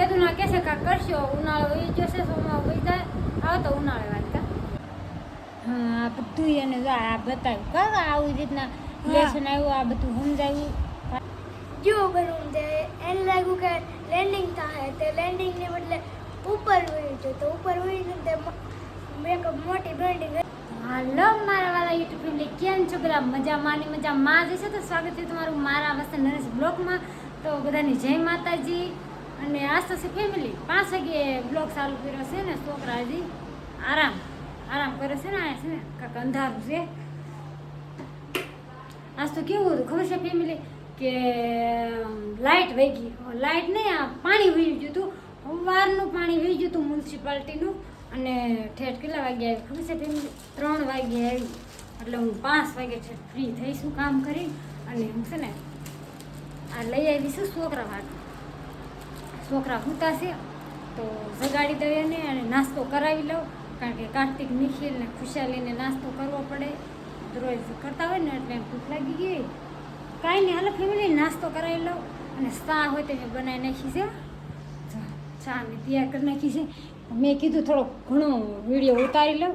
કેદું ના કહેશે કાંક કરશો ઉનાળો એ જશે સોમાં વહી જાય આવો તો ઉનાળે વાત કા? હા આ બધું એને જો આ બતાવ્યું. કાકા આવી રીતના લેસન આવ્યું આ બધું સમજાવ્યું? જો બનવું તે એને લાગ્યું કે લેન્ડિંગ થાય તે લેન્ડિંગને બદલે ઉપર વળ્યું છે તો ઉપર વળ્યું તે મેં એક મોટી બિલ્ડિંગ હાલો મારા વાળા યુટ્યુબ ફેમિલી કેમ છો બધા? મજામાંની મજામાં? જ છે તો સ્વાગત છે તમારું મારા વસ્તુ નરેશ બ્લોગમાં. તો બધાની જય માતાજી. અને છે ફેમિલી પાંચ વાગે બ્લોગ ચાલુ કર્યો છે ને છોકરા હજી આરામ આરામ કરે છે ને આ છે ને. કાંક અંધારું છે. આજ તો કેવું હતું ખબર છે ફેમિલી કે લાઇટ વહી ગઈ લાઇટ નહીં, આ પાણી વહી ગયું હતું. સવારનું પાણી વહી ગયું હતું મ્યુનિસિપાલિટીનું અને ઠેઠ કેટલા વાગે આવી ખબર છે ફેમિલી ત્રણ વાગે આવી એટલે હું પાંચ વાગે છે ફ્રી થઈશું કામ કરી અને હું છે ને આ લઈ આવીશું છોકરા માટે છોકરા સૂતા છે, તો જગાડી દઈએ ને અને નાસ્તો કરાવી લઉં. કારણ કે કાર્તિક, નિખિલ ને ખુશાલીને નાસ્તો કરવો પડે. રોજ કરતા હોય ને એટલે ભૂખ લાગી ગઈ. કાંઈ નહીં, હાલો ફેમિલી નાસ્તો કરાવી લઉં. અને સા હોય તો મેં બનાવી નાખી છે ચા મેં તૈયાર કરી નાખી છે. મેં કીધું થોડો ઘણો વીડિયો ઉતારી લઉં.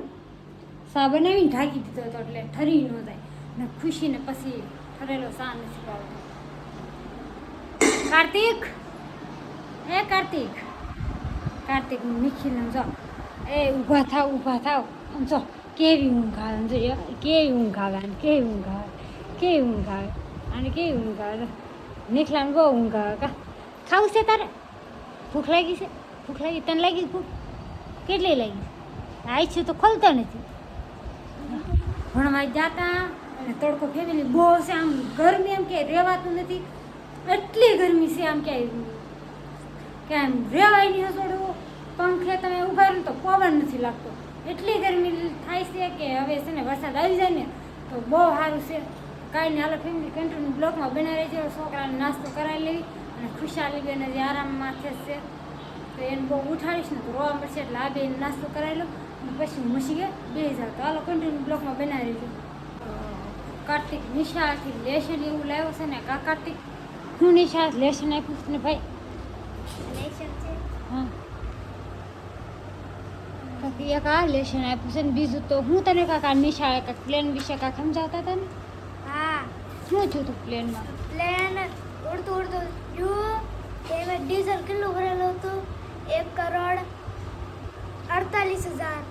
સા બનાવીને ઢાંકી દીધો હતો એટલે ઠરી ન જાય. ને ખુશીને પછી ઠરેલો સા નથી ભાવતો. કાર્તિક! એ કાર્તિક? કાર્તિક નિખિલ જો. એ ઊભા થાવ ઊભા થાવ. જો, કેવી ઊંઘ આવે જો કેવી ઊંઘ આવે અને કેવી ઊંઘ આવે કેવી ઊંઘ આવે અને કેવી ઊંઘ આવે નિખલાને બહુ ઊંઘ આવે કા. ખાવું છે તારે? ભૂખ લાગી છે? ભૂખ લાગી? તને લાગી ભૂખ? કેટલી લાગી? આવી છે તો ખોલતો નથી. ભણવા જાતા અને તડકો ફેમિલી બહુ છે આમ ગરમી એમ કે રહેવાતું નથી. એટલી ગરમી છે આમ કે કે આમ રહેવાય નહીં હસોડવું પંખે તમે ઊભા રહો તો પવન નથી લાગતો. એટલી ગરમી થાય છે કે હવે છે ને વરસાદ આવી જાય ને તો બહુ સારું છે. કાંઈ નહીં, હાલો ફેમિલી કન્ટિન્યુ બ્લોકમાં બનાવી રહેજો. છોકરાને નાસ્તો કરાવી લેવી અને ખુશાલી બેન જે આરામ માથે છે. તો એને બહુ ઉઠાડીશ ને તો રોવા પડશે એટલે આ બેન નાસ્તો કરાવી લો પછી હું મૂસી ગયા બે હજાર તો હાલો કન્ટિન્યુ બ્લોકમાં બનાવી છે કાર્તિક નિશાથી લેશન એવું લાવ્યો છે ને કા કાર્તિક, હું નિશા લેશન આપ્યું ને ભાઈ? કાંઈક એક આ લેશન આપ્યું છે ને બીજું તો હું તને કાકા નિશાળે કાંક પ્લેન વિશે કાંક સમજાવતા હતા ને? હા. શું થયું હતું પ્લેનમાં પ્લેન ઉડતું ઉડતું જો એમાં ડીઝલ કેટલું ભરેલું હતું? એક કરોડ અડતાલીસ હજાર.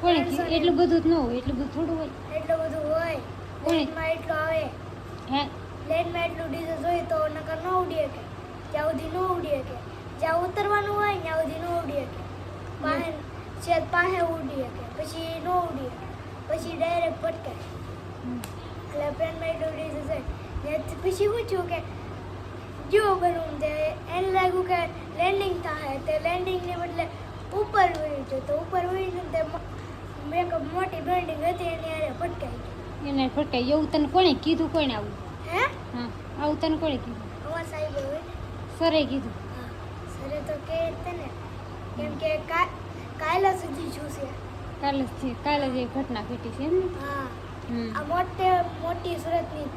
કોણે એટલું બધું જ ન હોય એટલું બધું થોડું હોય. એટલું બધું હોય? પ્લેનમાં એટલું આવે. હે? પ્લેનમાં એટલું ડીઝલ જોઈએ તો નકર ન ઉડી શકે. ત્યાં સુધી ન ઉડી શકે. જ્યાં ઉતરવાનું હોય ત્યાં સુધી ન ઉડી શકે. પાસે છે પાસે ઉડી શકે. પછી ન ઉડી શકે. પછી ડાયરેક્ટ પટકાય. એટલે પ્લેનમાં ડીઝલ છે ને પછી પૂછ્યું કે જો બનવું તે એને લાગ્યું કે લેન્ડિંગ થાય. તે લેન્ડિંગને બદલે ઉપર ઉડી છે તો ઉપર વળ્યું તે મેકઅપ મોટી બિલ્ડિંગ હતી એની હારે પટકાઈ એને ફટકાઈ એવું તને કોણે કીધું? કોણે આવું? હે? હા આવું તને કોણે કીધું? અમારા સાહેબ હોય સરે કીધું. કે તને? કેમ કે કા- સુધી જોશે. કાલે જે કાલે ઘટના ઘટી છે એમ હા. આ મોટે મોટી સુરતની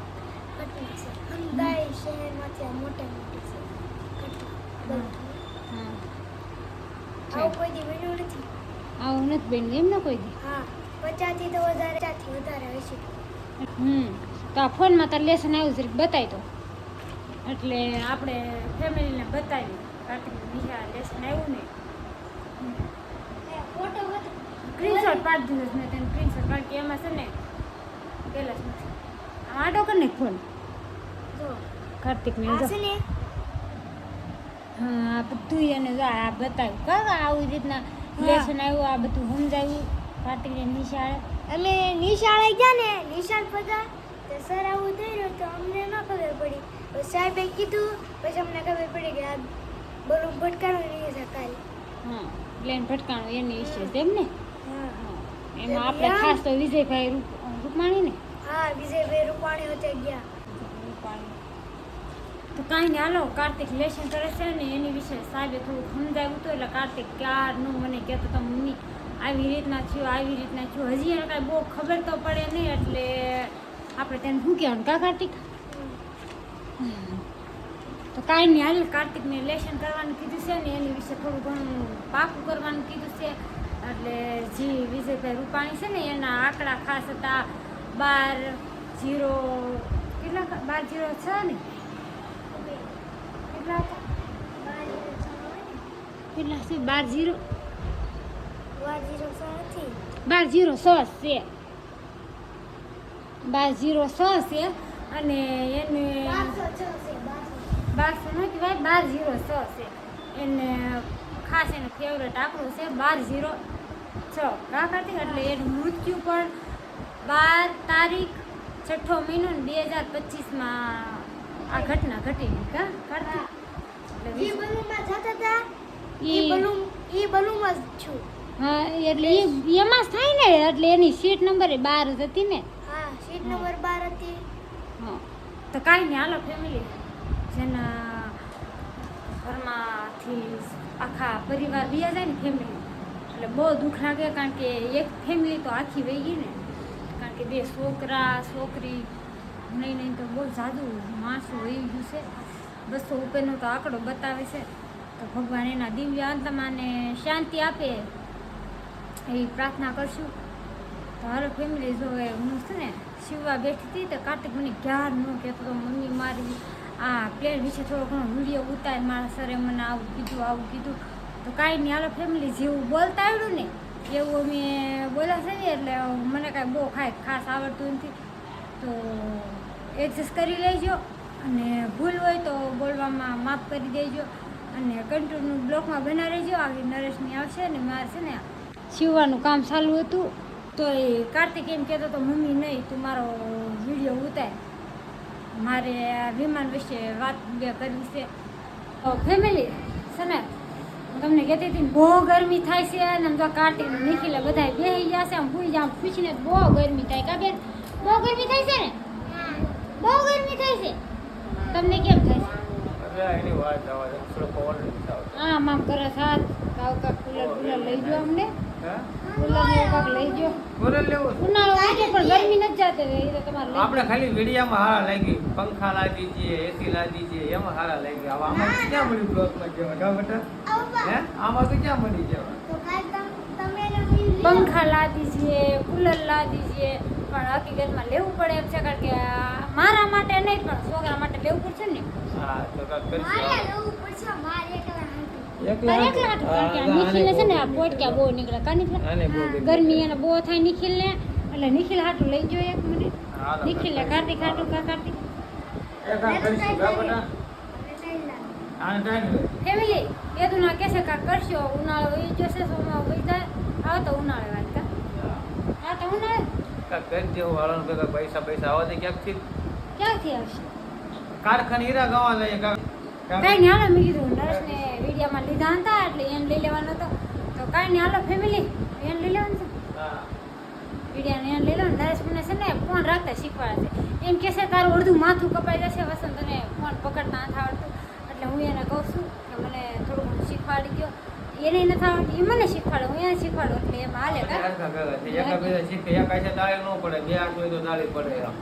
ઘટના છે. અમદાવાદ શહેરમાંથી આ મોટે મોટી છે ઘટના. આવું કોઈ દી બન્યું નથી. આવું નથી બન્યું એમ ને કોઈ દી? હા. પચાસથી તો વધારે પચાસથી વધારે હશે હમ. તો આ ફોનમાં તાર લેસન આવ્યું છે બતાવી દો એટલે આપણે ફેમિલીને બતાવી કાર્તિક નિશા લેસન આવ્યું ને ફોટો હતો સ્ક્રીનશોટ પાડી દીધો મેં તેને સ્ક્રીનશોટ કારણ કે એમાં છે ને પેલા આમ આટો કરી ફોન. જો. કાર્તિકને આ જો. હા બધું એને જો આ બતાવ્યું. કાકા આવી રીતના લેસન આવ્યું આ બધું સમજાવ્યું. કાર્તિકને નિશાળે. અમે નિશાળે ગયા ને નિશાળ બધા તો સર આવું થઈ રહ્યું તો અમને ન ખબર પડી. સાહેબે કીધું પછી અમને ખબર પડી કે આ બોલું ભટકાણું નહીં શકાય હા પ્લેન ભટકાણું એની વિશે તેમ ને હા. એમાં આપણે ખાસ તો વિજયભાઈ રૂપાણી ને? હા વિજયભાઈ રૂપાણી હોતે ગયા. તો કાંઈ નહીં હાલો કાર્તિક લેશન કરે છે ને એની વિશે સાહેબે થોડું સમજાવ્યું હતું એટલે કાર્તિક ક્યારનું મને કહેતો તો મમ્મી આવી રીતના થયું આવી રીતના થયું. હજી એને કાંઈ બહુ ખબર તો પડે નહીં એટલે આપણે તેને શું કહેવાનું કા કાર્તિક? તો કાંઈ નહીં, હાલ કાર્તિકને લેશન કરવાનું કીધું છે ને, એની વિશે થોડું ઘણું પાકું કરવાનું કીધું છે. એટલે જે વિજયભાઈ રૂપાણી છે ને, એના આંકડા ખાસ હતા બાર જીરો, કેટલા બાર જીરો છ ને? કેટલા હતા? કેટલા છે? બાર જીરો? બાર જીરો છ છે. બાર જીરો છ છે અને એને બારસો નો કહેવાય બાર જીરો છ છે. એને ખાસ એનો ફેવરેટ આંકડો છે બાર જીરો છ. કા એટલે એનું મૃત્યુ પણ બાર તારીખ છઠ્ઠો મહિનો બે હજાર પચીસમાં આ ઘટના ઘટી કા કાર્તિક? એટલે બલૂનમાં જતા હતા? ઈ બલૂન ઈ બલૂનમાં જ છું. હા એટલે એ એમાં જ થાય ને એટલે એની સીટ નંબર બાર જ હતી ને. હા સીટ નંબર બાર હતી. હા. તો કાંઈ નહીં હાલો ફેમિલી જેના ઘરમાંથી આખા પરિવાર બીજા જાય ને ફેમિલી એટલે બહુ દુઃખ લાગે કારણ કે એક ફેમિલી તો આખી વહી ગઈ ને. કારણ કે બે છોકરા, છોકરી નહીં નહીં તો બહુ જાદુ માણસો વહી ગયું છે. બસો ઉપરનો તો આંકડો બતાવે છે. તો ભગવાન એના દિવ્ય આત્માને શાંતિ આપે એવી પ્રાર્થના કરશું. તો હારો ફેમિલી જો હું છે ને, શિવવા બેઠી હતી તો કાર્તિક મને ક્યાર ન કહેતો તો મમ્મી, મારી આ પ્લેન વિશે થોડો ઘણો વીડિયો ઉતાર, મારા સરે મને આવું કીધું આવું કીધું. તો કાંઈ નહીં, હાલો ફેમિલી જેવું બોલતા આવડ્યું ને, એવું અમે બોલ્યા છે ને, એટલે મને કાંઈ બહુ ખાય ખાસ આવડતું નથી. તો એડજસ્ટ કરી લેજો અને ભૂલ હોય તો બોલવામાં માફ કરી દેજો અને કન્ટિન્યુ બ્લોકમાં બના રહેજો. આવી નરેશની આવશે ને, મારે છે ને સીવવાનું કામ ચાલુ હતું. તો એ કાર્તિક એમ કહેતો તો મમ્મી નહીં, તું મારો વીડિયો ઉતાર. મારે આ વિમાન વિશે વાત બે કરવી છે. તો ફેમિલી છે ને તમને કહેતી હતી બહુ ગરમી થાય છે અને જો તો કાર્તિક ને બધા બેસી ગયા છે આમ ભૂઈ જામ પૂછીને બહુ ગરમી થાય. કા બેન? બહુ ગરમી થાય છે ને? બહુ ગરમી થાય છે. તમને કેમ થાય છે? હા મામ કરે સાત. કાવ કુલર કુલર લઈ જાઓ અમને. આપણે ખાલી વિડીયામાં હારા લાગી પંખા લાવી દીજીએ એસી લાવી દીજીએ એમાં હારા લાગી હવે આમાં ક્યાં મળી બ્લોકમાં જવા? બેટા હે? આમાં તો ક્યાં મળી જવા? પંખા લાદી છે કુલર લાદી છે પણ હકીકતમાં લેવું પડે એમ છે કારણ કે આ મારા માટે નહીં પણ છોકરા માટે લેવું પડશે ને? હા તો કરશું નિખિલને છે ને આ પોટક્યા બહુ નીકળે કા નીકળે? ગરમી. ગરમી એને બહુ થાય નિખિલને. એટલે નિખિલ હાટું લઈ જો એક મિનિટ. નિખિલને કાર્તિક હાટું કા કાર્તિક એ કા. ફેમિલી. એ તો ના કેસે કાંક કરશો ઉનાળો વહી જશે સોમાં જાય. તો ઉનાળે વાત કા? તો ઉનાળે? ભેગા પૈસા પૈસા આવા ક્યાંકથી? ક્યાંથી આવશે? કારખાને હીરા ગાવા કાંઈક. કાંઈ નહીં હાલો મેં કીધું નર્સને વિડીયામાં લીધા હતા એટલે એને લઈ લેવાનો હતો તો કાંઈ નહીં હાલો ફેમિલી એને લઈ લેવાનું છે હા. વિડીયાને એને લઈ લો નરેશ મને છે ને ફોન રાખતા શીખવાડે છે એમ કહેશે તારું અડધું માથું કપાઈ જશે વસંત તને ફોન પકડતા નથી આવડતું એટલે હું એને કહું છું કે મને થોડું ઘણું શીખવાડી ગયો એને નથી આવડતું એ મને શીખવાડે હું એને શીખવાડું એટલે એમાં હાલે કા હરખા ભેગા છે. એકા ભેગા શીખે એક છે તાળી ન પડે બે હોય તો તાળી પડે એમ.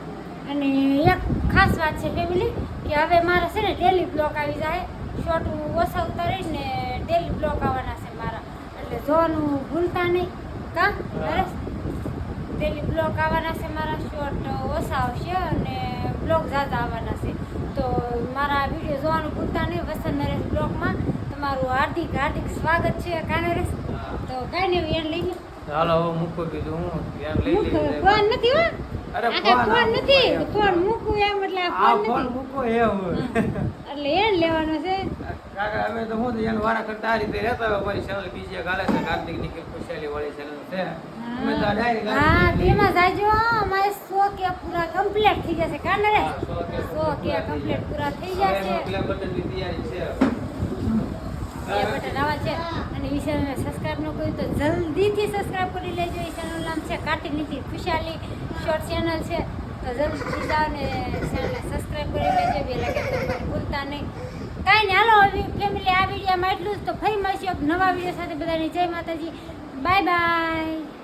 અને એક ખાસ વાત છે ફેમિલી કે હવે મારા છે ને ડેલી બ્લોક આવી જાય. શોર્ટ હું ઓછા ઉતારી ને ડેલી બ્લોક આવવાના છે મારા. એટલે જોવાનું ભૂલતા નહીં. કા? નરેશ ડેલી બ્લોક આવવાના છે મારા શોર્ટ ઓછા આવશે અને બ્લોગ ઝાઝા આવવાના છે. તો મારા વીડિયો જોવાનું ભૂલતા નહીં વસંત નરેશ બ્લોકમાં તમારું હાર્દિક હાર્દિક સ્વાગત છે કા નરેશ? તો કાંઈ નહીં એમ લઈ ગયું. હાલો મૂકો કીધું હું એમ લઈ મૂક નથી હો. અરે ફોન ફોન નથી? ફોન મૂકવું એમ એટલે આ આ ફોન ફોન મૂકો એમ. એટલે એને લેવાનો છે. કાકા અમે તો હું એને વારા કરતા આ રીતે રહેતા હોય મારી ચેનલ બીજી એક છે કાર્તિક નિખિલ ખુશાલી વાળી ચેનલ છે. અમે તો આ હા. તેમાં જાજો અમારે સો કે પૂરા કમ્પ્લીટ થઈ જશે. કાં રે સો કે સો કે કમ્પ્લીટ પૂરા થઈ જશે. ની તૈયારી છે. એ બટન આવા છે. અને એ ચેનલને સબસ્ક્રાઇબ ન કર્યું તો જલ્દીથી સબસ્ક્રાઇબ કરી લેજો. એ ચેનલ નામ છે કાટી નીતિ ખુશાલી. શોર્ટ ચેનલ છે. તો જલ્દીથી જાઓ ને ચેનલને સબસ્ક્રાઈબ કરી લેજો. બે લાગે તો ભૂલતા નહીં. કાંઈ નહીં. હાલો ફેમિલી આ વિડીયોમાં એટલું જ તો ફરી મળશે. નવા વીડિયો સાથે બધાની જય માતાજી. Bye bye